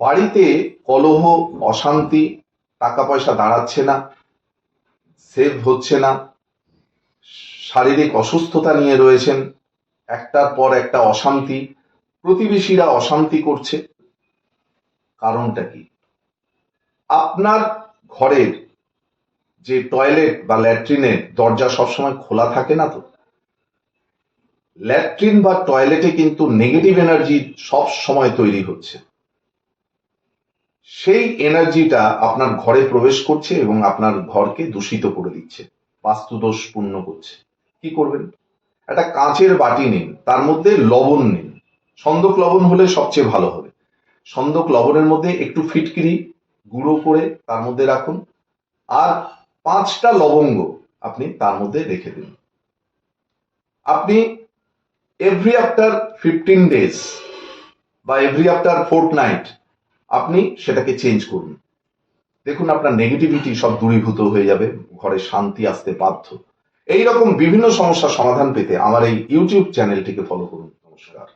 বাড়িতে কলহ, অশান্তি টাকা পয়সা দাঁড়াচ্ছে না সেভ হচ্ছে না, শারীরিক অসুস্থতা নিয়ে রয়েছেন, একটার পর একটা অশান্তি, প্রতিবেশীরা অশান্তি করছে। কারণটা কি? আপনার ঘরের যে টয়লেট বা ল্যাট্রিনের দরজা সবসময় খোলা থাকে না তো? ল্যাট্রিন বা টয়লেটে কিন্তু নেগেটিভ এনার্জি সব সময় তৈরি হচ্ছে। সেই এনার্জিটা আপনার ঘরে প্রবেশ করছে এবং আপনার ঘরকে দূষিত করে দিচ্ছে, বাস্তুদোষ পূর্ণ করছে। কি করবেন? একটা কাঁচের বাটি নিন, তার মধ্যে লবণ নিন। সন্দক লবণ হলে সবচেয়ে ভালো হবে। সন্দক লবণের মধ্যে একটু ফিটকিরি গুঁড়ো করে তার মধ্যে রাখুন, আর পাঁচটা লবঙ্গ আপনি তার মধ্যে রেখে দিন। আপনি এভরি আফটার ফিফটিন ডেজ বা এভরি আফটার ফোর্ট নাইট আপনি সেটাকে চেঞ্জ করুন। দেখুন আপনার নেগেটিভিটি সব দূরীভূত হয়ে যাবে, ঘরে শান্তি আসতে বাধ্য। এই রকম বিভিন্ন সমস্যার সমাধান পেতে আমার এই ইউটিউব চ্যানেলটিকে ফলো করুন। নমস্কার।